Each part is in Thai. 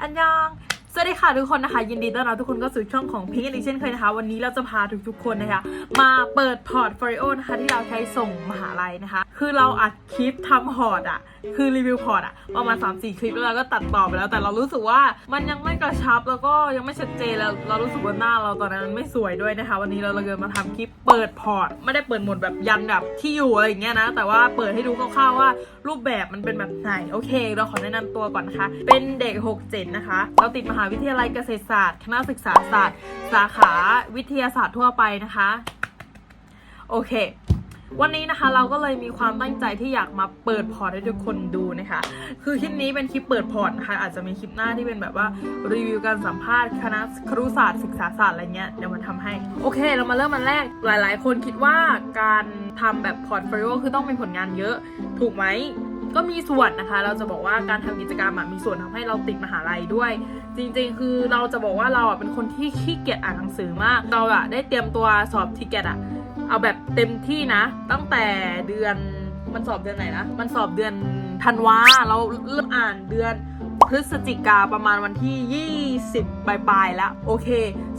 อันยอง สวัสดีค่ะทุกคนนะคะ ยินดีต้อนรับทุกคนก็สู่ช่องของพิงค์อีกเช่นเคยนะคะ วันนี้เราจะพาทุกๆคนนะคะ มาเปิดพอร์ตโฟลิโอนะคะที่เราใช้ส่งมหาลัยนะคะ คือเราอัดคลิปทำพอร์ตอะคือรีวิวพอร์ตอะประมาณ 3-4 คลิปแล้วเราก็ตัดต่อไปแล้ว แต่เรารู้สึกว่ามันยังไม่กระชับแล้วก็ยังไม่ชัดเจนแล้วเรารู้สึกว่าหน้าเราตอนนั้นมันไม่สวยด้วยนะคะ วันนี้เราเลยมาทำคลิปเปิดพอร์ต ไม่ได้เปิดหมดแบบยันแบบที่อยู่อะไรอย่างเงี้ยนะ แต่ว่าเปิดให้ดูคร่าวๆว่า รูปแบบมันเป็นแบบไหนโอเค เราขอแนะนำตัวก่อนนะคะ เป็นเด็ก 67 นะคะ เราติดมหาวิทยาลัยเกษตรศาสตร์คณะศึกษาศาสตร์ สาขาวิทยาศาสตร์ทั่วไปนะคะ โอเค วันนี้นะคะเราก็เลยมีความตั้งใจที่อยากมาเปิดพอร์ตให้ทุกคนดูนะคะ คือคลิปนี้เป็นคลิปเปิดพอร์ตนะคะอาจจะมีคลิปหน้าที่เป็นแบบว่ารีวิวการสัมภาษณ์คณะครุศาสตร์ศึกษาศาสตร์อะไรเงี้ยเดี๋ยวมันทำให้ โอเค เรามาเริ่มมันแรกหลาย ๆ คนคิดว่าการทำแบบพอร์ตโฟลิโอคือต้องมีผลงานเยอะถูกไหมก็มีส่วนนะคะ เราจะบอกว่าการทำกิจกรรมมีส่วนทำให้เราติดมหาลัยด้วย จริงๆ คือเราจะบอกว่าเราอะเป็นคนที่ขี้เกียจอ่านหนังสือมาก เราอะได้เตรียมตัวสอบทิเกตอะ เอาแบบเต็มที่นะ ตั้งแต่เดือนมันสอบเดือนไหนนะ มันสอบเดือนธันวาเราเริ่มอ่านเดือนพฤศจิกาประมาณวันที่ 20ปลายๆแล้วโอเค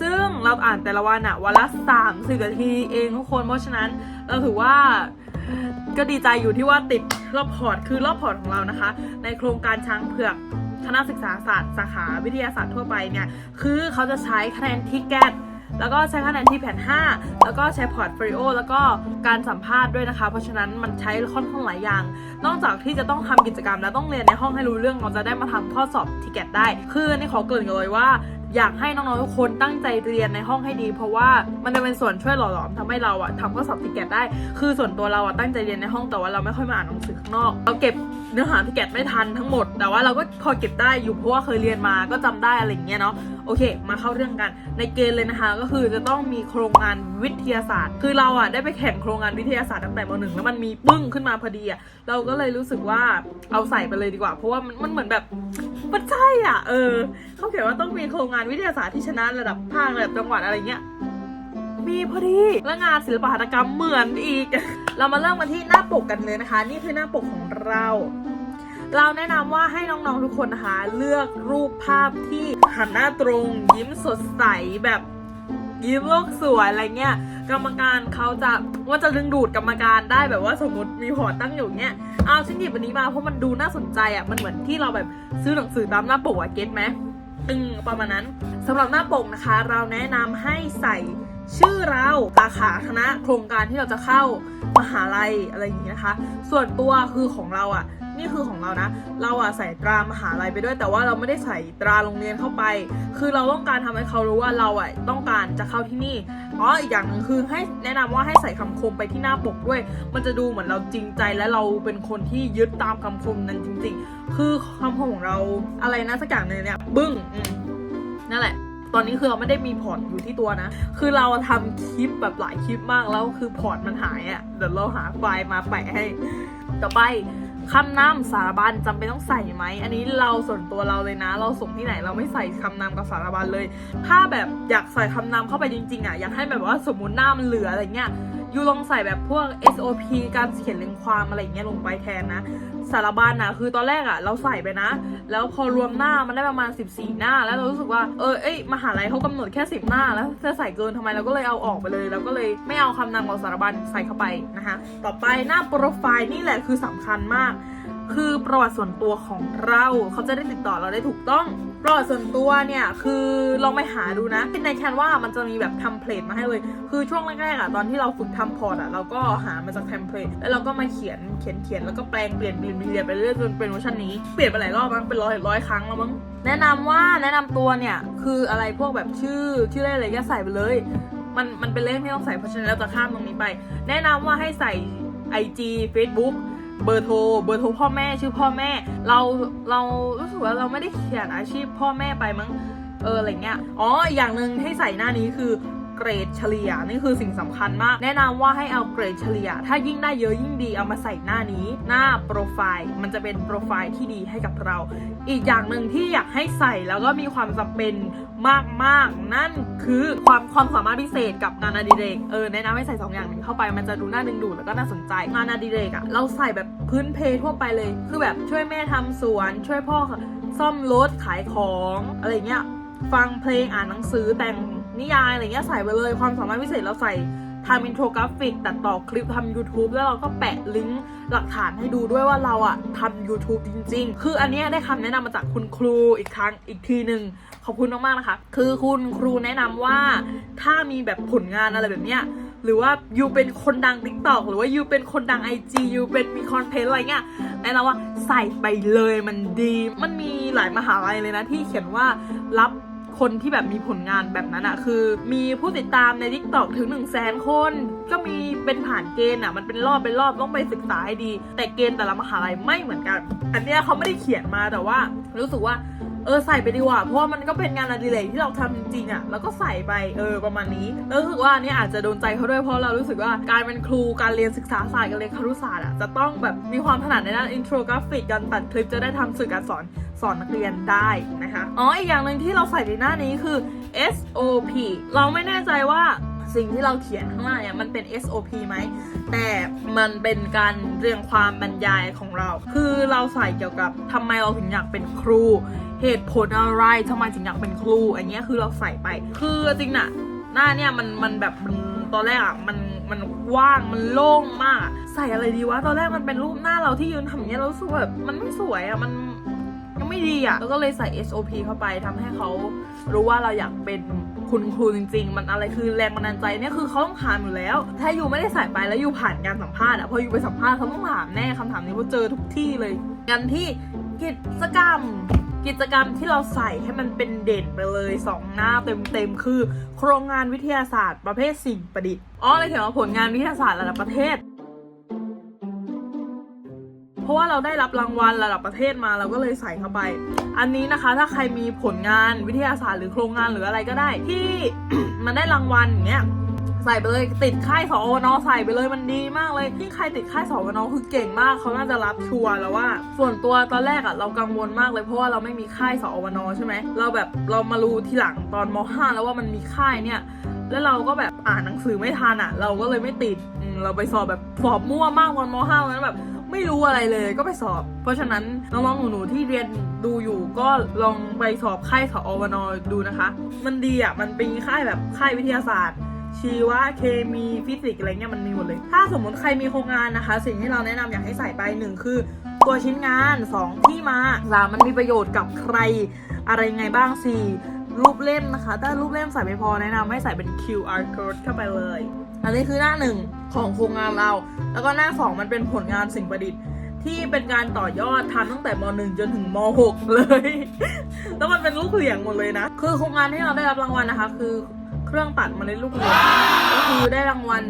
ซึ่งเราอ่านแต่ละวันอะวันละ3 0นาทีเองทุกคนเพราะฉะนั้นเราถือว่าก็ดีใจอยู่ที่ว่าติดรอบพอร์ตคือรอบพอร์ตของเรานะคะ ในโครงการช้างเผือกคณะศึกษาศาสตร์สาขาวิทยาศาสตร์ทั่วไปเนี่ย คือเขาจะใช้คะแนนทิกเก็ต แล้วก็ใช้คะแนนที่แผ่น 5 แล้วก็ใช้พอร์ตโฟลิโอแล้วก็การสัมภาษณ์ด้วยนะคะ เพราะฉะนั้นมันใช้ค่อนข้างหลายอย่าง นอกจากที่จะต้องทำกิจกรรม แล้วต้องเรียนในห้องให้รู้เรื่องเราจะได้มาทำข้อสอบทิเก็ตได้ คือนี่ขอเกริ่นกันเลยว่าอยากให้น้องๆทุกคนตั้งใจเรียนในห้องให้ดี เพราะว่ามันจะเป็นส่วนช่วยหล่อหลอมทำให้เราอะทำข้อสอบทิเก็ตได้ คือส่วนตัวเราอะตั้งใจเรียนในห้องแต่ว่าเราไม่ค่อยมาอ่านหนังสือข้างนอก เราเก็บ เนื้อหาทิเก็ตไม่ทันทั้งหมด แต่ว่าเราก็พอเก็บได้อยู่เพราะว่าเคยเรียนมาก็จำได้อะไรอย่างเงี้ยเนาะโอเค มาเข้าเรื่องกัน ในเกณฑ์เลยนะคะ ก็คือจะต้องมีโครงงานวิทยาศาสตร์ คือเราอะได้ไปแข่งโครงงานวิทยาศาสตร์ตั้งแต่มหนึ่งแล้วมันมีปึ้งขึ้นมาพอดีอะเราก็เลยรู้สึกว่าเอาใส่ไปเลยดีกว่า เพราะว่ามันมันเหมือนแบบมันใช่อะ เออเขาเขียนว่าต้องมีโครงงานวิทยาศาสตร์ที่ชนะระดับภาคระดับจังหวัดอะไรเงี้ยมีพอดีและงานศิลปหัตถกรรมเหมือนอีก เรามาเริ่มกันที่หน้าปกกันเลยนะคะ นี่คือหน้าปกของเรา เราแนะนำว่าให้น้องๆทุกคนนะคะเลือกรูปภาพที่หันหน้าตรง ยิ้มสดใสแบบยิ้มโลกสวยอะไรเงี้ยกรรมการเขาจะว่าจะดึงดูดกรรมการได้แบบว่าสมมติมีหอตั้งอยู่เงี้ยเอาฉันหยิบอันนี้มาเพราะมันดูน่าสนใจอะมันเหมือนที่เราแบบซื้อหนังสือตามหน้าปกอะเก็ตไหมตึงประมาณนั้นสำหรับหน้าปกนะคะ เราแนะนำให้ใส่ชื่อเราสาขาคณะโครงการที่เราจะเข้ามหาลัยอะไรอย่างนี้นะคะ ส่วนตัวคือของเราอะ นี่คือของเรานะ เราอะใส่ตรามหาลัยไปด้วย แต่ว่าเราไม่ได้ใส่ตราโรงเรียนเข้าไป คือเราต้องการทำให้เขารู้ว่าเราอะต้องการจะเข้าที่นี่อ๋ออีกอย่างหนึ่งคือให้แนะนำว่าให้ใส่คำคมไปที่หน้าปกด้วย มันจะดูเหมือนเราจริงใจและเราเป็นคนที่ยึดตามคำคมนั้นจริง ๆ คือคำคมของเราอะไรนะสักอย่างหนึงเนี่ยบึ้งนั่นแหละตอนนี้คือเราไม่ได้มีพอร์ตอยู่ที่ตัวนะ คือเราทำคลิปแบบหลายคลิปมากแล้วคือพอร์ตมันหายอะ่ะ เดี๋ยวเราหาไฟล์มาแปะให้ ต่อไป คำนำสารบัญจำเป็นต้องใส่ไหม อันนี้เราส่วนตัวเราเลยนะ เราส่งที่ไหนเราไม่ใส่คำนำกับสารบัญเลย ถ้าแบบอยากใส่คำนำเข้าไปจริงๆอะอยากให้แบบว่าสมมติหน้ามันเหลืออะไรเงี้ย ยูลองใส่แบบพวก SOP การเขียนเรียงความอะไรเงี้ยลงไปแทนนะ สารบัญนะคือตอนแรกอะเราใส่ไปนะ แล้วพอรวมหน้ามันได้ประมาณ 14 หน้า แล้วเรารู้สึกว่าเออเอ้ยมหาลัยเขากำหนดแค่ 10 หน้า แล้วจะใส่เกินทำไมเราก็เลยเอาออกไปเลยแล้วก็เลยไม่เอาคำนำของสารบัญใส่เข้าไปนะคะต่อไปหน้าโปรไฟล์นี่แหละคือสำคัญมาก คือประวัติส่วนตัวของเราเขาจะได้ติดต่อเราได้ถูกต้องประวัติส่วนตัวเนี่ยคือลองไปหาดูนะในแคนว่ามันจะมีแบบเทมเพลตมาให้เลยคือช่วงแรกๆอะตอนที่เราฝึกทำพอร์ตอะเราก็หามาจากเทมเพลตแล้วเราก็มาเขียนเขียนเขียนแล้วก็แปลงเปลี่ยนเปลี่ยนเปลี่ยนไปเรื่อยจนเป็นเวอร์ชันนี้เปลี่ยนไปหลายรอบมั้งเป็นร้อยร้อยครั้งแล้วมั้งแนะนำว่าแนะนำตัวเนี่ยคืออะไรพวกแบบชื่อชื่อเล่นอะไรก็ใส่ไปเลย มันมันเป็นเลขที่ต้องใส่เพราะฉะนั้นเราจะข้ามตรงนี้ไป แนะนำว่าให้ใส่ IG Facebook เบอร์โทรเบอร์โทรพ่อแม่ชื่อพ่อแม่ เราเรารู้สึกว่าเราไม่ได้เขียนอาชีพพ่อแม่ไปมั้งเอออะไรเงี้ยอ๋ออย่างหนึ่งให้ใส่หน้านี้คือ เกรดเฉลี่ยนี่คือสิ่งสำคัญมาก แนะนำว่าให้เอาเกรดเฉลี่ย ถ้ายิ่งได้เยอะยิ่งดีเอามาใส่หน้านี้ หน้าโปรไฟล์มันจะเป็นโปรไฟล์ที่ดีให้กับเรา อีกอย่างหนึ่งที่อยากให้ใส่แล้วก็มีความจำเป็นมากๆ นั่นคือความความสามารถพิเศษกับงานอดิเรกเออแนะนำให้ใส่สองอย่างนี้เข้าไปมันจะดูน่าดึงดูดแล้วก็น่าสนใจ งานอดิเรกอะเราใส่แบบพื้นเพทั่วไปเลย คือแบบช่วยแม่ทำสวน ช่วยพ่อซ่อมรถขายของอะไรเงี้ยฟังเพลงอ่านหนังสือแต่ง นิยายอะไรเงี้ยใส่ไปเลยความสามารถพิเศษเราใส่ทำอินโทรกราฟิกตัดต่อคลิปทำ YouTube แล้วเราก็แปะลิงก์หลักฐานให้ดูด้วยว่าเราอะทำ YouTube จริง ๆ คืออันเนี้ยได้คำแนะนำมาจากคุณครูอีกครั้งอีกทีหนึ่งขอบคุณมากๆนะคะ คือคุณครูแนะนำว่าถ้ามีแบบผลงานอะไรแบบเนี้ยหรือว่ายูเป็นคนดัง t ิ k t o k หรือว่ายูเป็นคนดัง IG ยูเป็นมีคอนเทนต์อะไรเงี้ยแนะนำว่าใส่ไปเลยมันดี มันมีหลายมหาลัยเลยนะที่เขียนว่ารับ คนที่แบบมีผลงานแบบนั้นอะคือมีผู้ติดตามใน t ิ k t o k ถึง1 0 0 0 0แสนคน ก็มีเป็นผ่านเกณฑ์อะมันเป็นรอบเป็นรอบต้องไปศึกษาให้ดี แต่เกณฑ์แต่ละมหาลัยไม่เหมือนกัน อันเนี้ยเขาไม่ได้เขียนมาแต่ว่า รู้สึกว่าเออใส่ไปดีกว่า เพราะว่ามันก็เป็นงานอดิเรกที่เราทำจริงๆอะ่ะแล้วก็ใส่ไปเออประมาณนี้แล้วรู้สึกว่านนี้อาจจะโดนใจเขาด้วยเพราะเรารู้สึกว่าการเป็นครูการเรียนศึกษาศาสตร์การเรียนครุศาสตร์อะจะต้องแบบมีความถนัดในด้านอินโทรกราฟิกการตัดคลิปจะได้ทำสื่อการสอน สอนนักเรียนได้นะคะ อ๋อ อีกอย่างหนึ่งที่เราใส่ในหน้านี้คือ SOP เราไม่แน่ใจว่าสิ่งที่เราเขียนข้างหน้าเนี่ยมันเป็น SOP ไหม แต่มันเป็นการเรียงความบรรยายของเรา คือเราใส่เกี่ยวกับทำไมเราถึงอยากเป็นครู เหตุผลอะไรทำไมถึงอยากเป็นครู อันนี้คือเราใส่ไป คือจริงนะหน้าเนี่ยมันมันแบบมันตอนแรกอะมันมันว่างมันโล่งมาก ใส่อะไรดีวะ ตอนแรกมันเป็นรูปหน้าเราที่ยืนทำอย่างเงี้ยเราสึกว่าแบบมันไม่สวยอะมัน ไม่ดีอะแล้วก็เลยใส่ SOP เข้าไปทำให้เขารู้ว่าเราอยากเป็นคุณครูจริง ๆ มันอะไรคือแรงบันดาลใจเนี่ยคือเขาต้องถามอยู่แล้ว ถ้าอยู่ไม่ได้ใส่ไปแล้วอยู่ผ่านการสัมภาษณ์อะพออยู่ไปสัมภาษณ์เขาต้องถามแน่คำถามนี้เพราเจอทุกที่เลยกันที่กิจกรรมกิจกรรมที่เราใส่ให้มันเป็นเด่นไปเลยสองหน้าเต็มๆคือ โครงงานวิทยาศาสตร์ประเภทสิ่งประดิษฐ์อ๋อเลยเขียนว่าผลงานวิทยาศาสตร์ระดับประเทศ ราะว่าเราได้รับรางวัลระดับประเทศมาเราก็เลยใส่เข้าไป อันนี้นะคะถ้าใครมีผลงานวิทยาศาสตร์หรือโครงงานหรืออะไรก็ได้ ที่มันได้รางวัลอย่างเงี้ยใส่ไปเลยติดค่ายสอวนอใส่ไปเลยมันดีมากเลยยิ่ใครติดค่ายสอวนอคือเก่งมากเขาน่าจะรับชัวร์แล้วว่า ส่วนตัวตอนแรกอะเรากังวลมากเลยเพราะว่าเราไม่มีค่ายสอวนอใช่ไหมเราแบบเรามารู้ทีหลังตอนม .5 แล้วว่ามันมีค่ายเนี่ยแล้วเราก็แบบอ่านหนังสือไม่ทันอะเราก็เลยไม่ติดเราไปสอบแบบสอบมั่วมากตอนม .5 นั้นแบบ ไม่รู้อะไรเลยก็ไปสอบ เพราะฉะนั้นน้องๆหนูๆที่เรียนดูอยู่ก็ลองไปสอบค่ายสอวนดูนะคะ มันดีอะมันเป็นค่ายแบบค่ายวิทยาศาสตร์ชีวะเคมีฟิสิกส์อะไรเงี้ยมันมีหมดเลย ถ้าสมมติใครมีโครงงานนะคะ สิ่งที่เราแนะนำอยากให้ใส่ไปหนึ่งคือ ตัวชิ้นงาน 2 ที่มาสามมันมีประโยชน์กับใครอะไรไงบ้าง4 รูปเล่มนะคะ ถ้ารูปเล่มใส่ไม่พอแนะนำให้ใส่เป็น QR code เข้าไปเลย อันนี้คือหน้าหนึ่งของโครงงานเรา แล้วก็หน้าสองมันเป็นผลงานสิ่งประดิษฐ์ ที่เป็นการต่อยอดทำตั้งแต่ม .1 จนถึงม .6 เลย แล้วมันเป็นลูกเหลี่ยงหมดเลยนะ คือโครงงานที่เราได้รับรางวัลนะคะ คือเครื่องตัดเมล็ดลูกเหลี่ยงก็คือได้รางวัล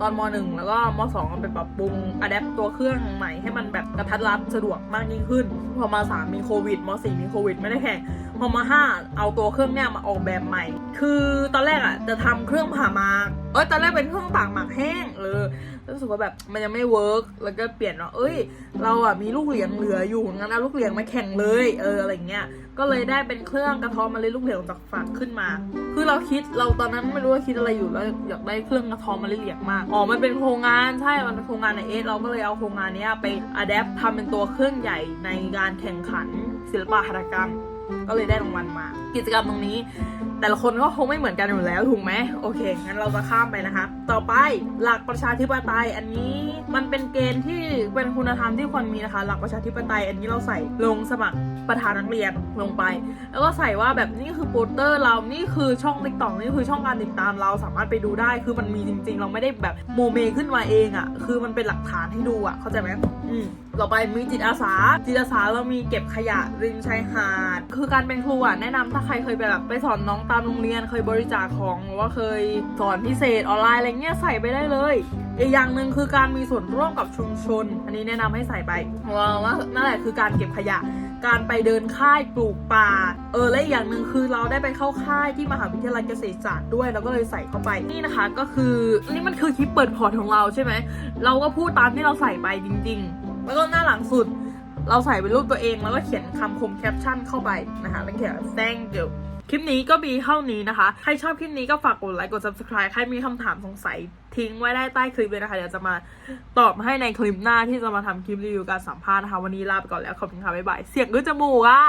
ตอนม .1 แล้วก็ม .2 เอาไปปรับปรุงอัดแอปตัวเครื่องใหม่ให้มันแบบกระทัดรัดสะดวกมากยิ่งขึ้น พอมา 3 มีโควิดม .4 มีโควิด ไม่ได้แข่ง พอมาห้าเอาตัวเครื่องเนี่ยมาออกแบบใหม่ คือตอนแรกอะจะทำเครื่องผ่าหมากเอ้ยตอนแรกเป็นเครื่องตากหมากแห้งเออรู้สึกว่าแบบมันยังไม่เวิร์กแล้วก็เปลี่ยนว่าเอ้ย เราอะมีลูกเหลียงเหลืออยู่งั้นเอาลูกเหลียงมาแข่งเลยเอออะไรเงี้ยก็เลยได้เป็นเครื่องกระเทอมมาเลยลูกเหลียงจากฝักขึ้นมา คือเราคิดเราตอนนั้นไม่รู้ว่าคิดอะไรอยู่แล้วอยากได้เครื่องกระเทอมมาเลยเหลียงมากอ๋อมันเป็นโครงงานใช่มันเป็นโครงงานในเอสเราก็เลยเอาโครงงานเนี้ยไปอัดแอปทำเป็นตัวเครื่องใหญ่ในการแข่งขันศิลปะหัตถกรรม ก็เลยได้รางวัลมา กิจกรรมตรงนี้แต่ละคนก็คงไม่เหมือนกันอยู่แล้วถูกไหมโอเคงั้นเราจะข้ามไปนะคะ ต่อไปหลักประชาธิปไตยอันนี้มันเป็นเกณฑ์ที่เป็นคุณธรรมที่ควรมีนะคะ หลักประชาธิปไตยอันนี้เราใส่ลงสมัครประธานนักเรียนลงไป แล้วก็ใส่ว่าแบบนี่คือโปสเตอร์เรานี่คือช่องติ๊กต็อกนี่คือช่องการติดตามเราสามารถไปดูได้ คือมันมีจริง ๆ เราไม่ได้แบบโมเมขึ้นมาเองอะ่ะ คือมันเป็นหลักฐานให้ดูอะ่ะ เข้าใจไหมอืมต่อไปมีจิตอาสา จิตอาสาเรามีเก็บขยะริมชายหาด คือการเป็นครูอะแนะนำถ้าใครเคยไปแบบไปสอนน้องตามโรงเรียนเคยบริจาคของหรือว่าเคยสอนพิเศษออนไลน์อะไรเงี้ยใส่ไปได้เลยอีกอย่างหนึ่งคือการมีส่วนร่วมกับชุมชน อันนี้แนะนำให้ใส่ไปเพราะว่านั่นแหละคือการเก็บขยะ การไปเดินค่ายปลูกป่า เออและอีกอย่างหนึ่งคือเราได้ไปเข้าค่ายที่มหาวิทยาลัยเกษตรศาสตร์ด้วยเราก็เลยใส่เข้าไปนี่นะคะ ก็คือนี่มันคือคลิปเปิดพอร์ตของเราใช่ไหมเราก็พูดตามที่เราใส่ไปจริง ๆ แล้วก็หน้าหลังสุด เราใส่เป็นรูปตัวเองแล้วก็เขียนคำคมแคปชั่นเข้าไปนะคะแล้วเขียน thank you คลิปนี้ก็มีเท่านี้นะคะ ใครชอบคลิปนี้ก็ฝากกดไลค์กด subscribe ใครมีคำถามสงสัยทิ้งไว้ได้ใต้คลิปเลยนะคะ เดี๋ยวจะมาตอบให้ในคลิปหน้าที่จะมาทำคลิปรีวิวการสัมภาษณ์นะคะ วันนี้ลาไปก่อนแล้วขอบคุณค่ะบ๊ายบายเสียงด้วยจมูกอะ